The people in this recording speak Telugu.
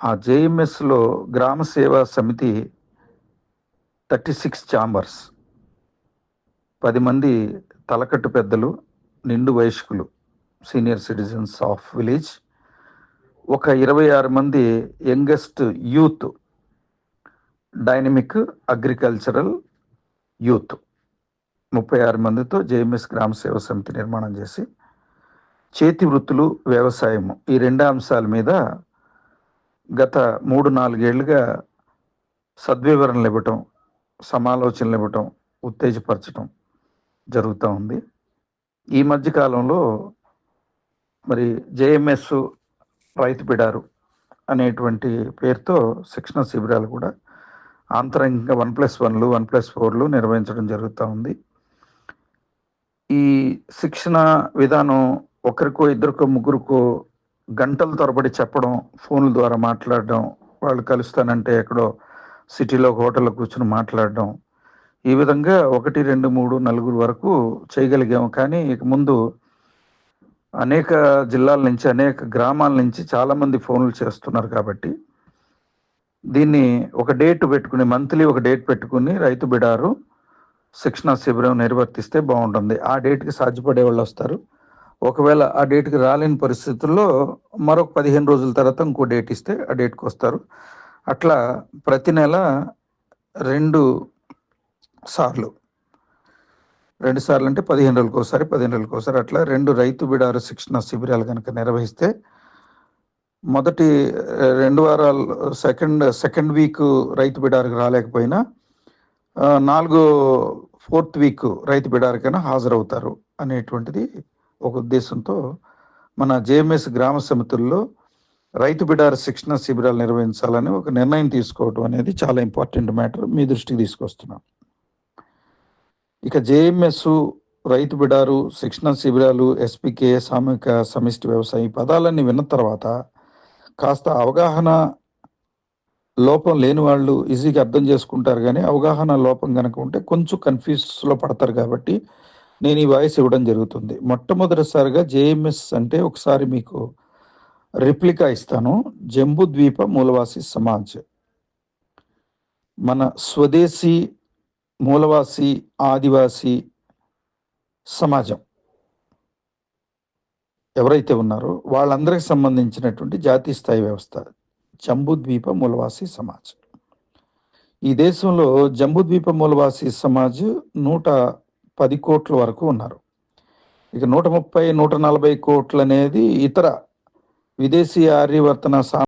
ఆ జేఎంఎస్లో గ్రామ సేవా సమితి థర్టీ సిక్స్ ఛాంబర్స్. పది మంది తలకట్టు పెద్దలు నిండు వయస్కులు సీనియర్ సిటిజన్స్ ఆఫ్ విలేజ్. ఒక ఇరవై ఆరు మంది youngest youth dynamic agricultural youth. ముప్పై ఆరు మందితో జేఎంఎస్ గ్రామ సేవ సమితి నిర్మాణం చేసి చేతి వృత్తులు వ్యవసాయము ఈ రెండు అంశాల మీద గత మూడు నాలుగేళ్ళుగా సద్వివరణలు ఇవ్వటం సమాలోచనలు ఇవ్వటం ఉత్తేజపరచటం జరుగుతూ ఉంది. ఈ మధ్యకాలంలో మరి జేఎంఎస్ రైతు బిడారు అనేటువంటి పేరుతో శిక్షణ శిబిరాలు కూడా ఆంతరంగికంగా వన్ ప్లస్ వన్లు వన్ ప్లస్ ఫోర్లు నిర్వహించడం జరుగుతూ ఉంది. ఈ శిక్షణ విధానం ఒకరికో ఇద్దరికో ముగ్గురికో గంటల తరబడి చెప్పడం ఫోన్ల ద్వారా మాట్లాడడం వాళ్ళు కలుస్తానంటే ఎక్కడో సిటీలో హోటల్లో కూర్చుని మాట్లాడడం. ఈ విధంగా ఒకటి రెండు మూడు నలుగురు వరకు చేయగలిగాము కానీ ఇక ముందు అనేక జిల్లాల నుంచి అనేక గ్రామాల నుంచి చాలామంది ఫోన్లు చేస్తున్నారు కాబట్టి దీన్ని ఒక డేట్ పెట్టుకుని మంత్లీ ఒక డేట్ పెట్టుకుని రైతు బిడారు శిక్షణ శిబిరం నిర్వర్తిస్తే బాగుంటుంది. ఆ డేట్కి సాధ్యపడే వాళ్ళు వస్తారు. ఒకవేళ ఆ డేట్కి రాలేని పరిస్థితుల్లో మరొక పదిహేను రోజుల తర్వాత ఇంకో డేట్ ఇస్తే ఆ డేట్కి వస్తారు. అట్లా ప్రతి నెల రెండు సార్లు. రెండు సార్లు అంటే పదిహేను రోజులకు ఒకసారి పదిహేను రోజులకు ఒకసారి అట్లా రెండు రైతు బిడారు శిక్షణ శిబిరాలు కనుక నిర్వహిస్తే మొదటి రెండు వారాలు సెకండ్ సెకండ్ వీక్ రైతు బిడారికి రాలేకపోయినా నాలుగో ఫోర్త్ వీక్ రైతు బిడారికైనా హాజరవుతారు అనేటువంటిది ఒక ఉద్దేశంతో మన జేఎంఎస్ గ్రామ సమితుల్లో రైతు బిడార శిక్షణ శిబిరాలు నిర్వహించాలని ఒక నిర్ణయం తీసుకోవడం అనేది చాలా ఇంపార్టెంట్ మ్యాటర్ మీ దృష్టికి తీసుకొస్తున్నాం. ఇక జేఎంఎస్ రైతు బిడారు శిక్షణ శిబిరాలు ఎస్పీకే సామూహిక సమిష్టి వ్యవసాయం ఈ పదాలన్నీ విన్న తర్వాత కాస్త అవగాహన లోపం లేని వాళ్ళు ఈజీగా అర్థం చేసుకుంటారు కానీ అవగాహన లోపం కనుక ఉంటే కొంచెం కన్ఫ్యూజ్లో పడతారు కాబట్టి నేను ఈ వాయిస్ ఇవ్వడం జరుగుతుంది. మొట్టమొదటిసారిగా జేఎంఎస్ అంటే ఒకసారి మీకు రిప్లికా ఇస్తాను. జంబూ ద్వీప మూలవాసి సమాజ్. మన స్వదేశీ మూలవాసి ఆదివాసి సమాజం. ఎవరైతే ఉన్నారో వాళ్ళందరికి సంబంధించినటువంటి జాతీయ స్థాయి వ్యవస్థ జంబూద్వీప మూలవాసి సమాజ్. ఈ దేశంలో జంబూద్వీప మూలవాసి సమాజ్ నూట పది కోట్ల వరకు ఉన్నారు. ఇక నూట ముప్పై నూట నలభై కోట్లు అనేది ఇతర విదేశీ ఆర్యవర్తన సా